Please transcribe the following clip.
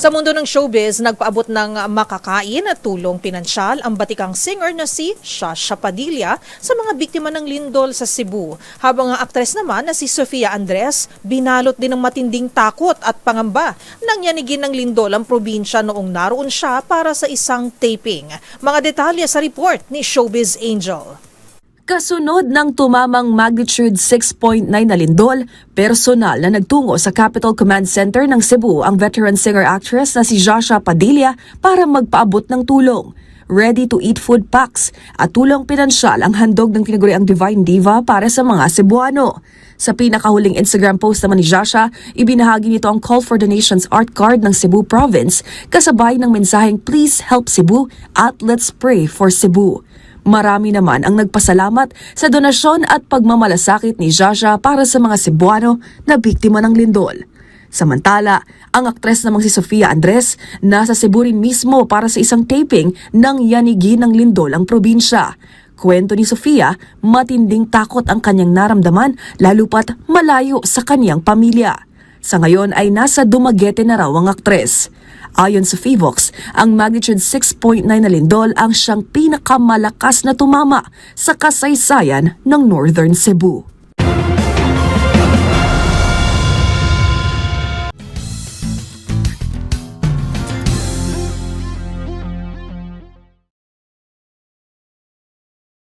Sa mundo ng showbiz, nagpaabot ng makakain at tulong pinansyal ang batikang singer na si Shasha Padilla sa mga biktima ng lindol sa Cebu. Habang ang aktres naman na si Sofia Andres, binalot din ng matinding takot at pangamba nang yanigin ng lindol ang probinsya noong naroon siya para sa isang taping. Mga detalye sa report ni Showbiz Angel. Kasunod ng tumamang magnitude 6.9 na lindol, personal na nagtungo sa Capital Command Center ng Cebu ang veteran singer-actress na si Jasha Padilla para magpaabot ng tulong. Ready-to-eat food packs at tulong pinansyal ang handog ng tinaguriang Divine Diva para sa mga Cebuano. Sa pinakahuling Instagram post naman ni Jasha, ibinahagi nito ang call for donations art card ng Cebu Province kasabay ng mensaheng Please help Cebu at Let's pray for Cebu. Marami naman ang nagpasalamat sa donasyon at pagmamalasakit ni Jaja para sa mga Cebuano na biktima ng lindol. Samantala, ang aktres namang si Sofia Andres nasa Cebu rin mismo para sa isang taping ng yanigi ng lindol ang probinsya. Kwento ni Sofia, matinding takot ang kanyang naramdaman lalo pat malayo sa kanyang pamilya. Sa ngayon ay nasa Dumaguete na raw ang aktres. Ayon sa Fivox, ang magnitude 6.9 na lindol ang siyang pinakamalakas na tumama sa kasaysayan ng Northern Cebu.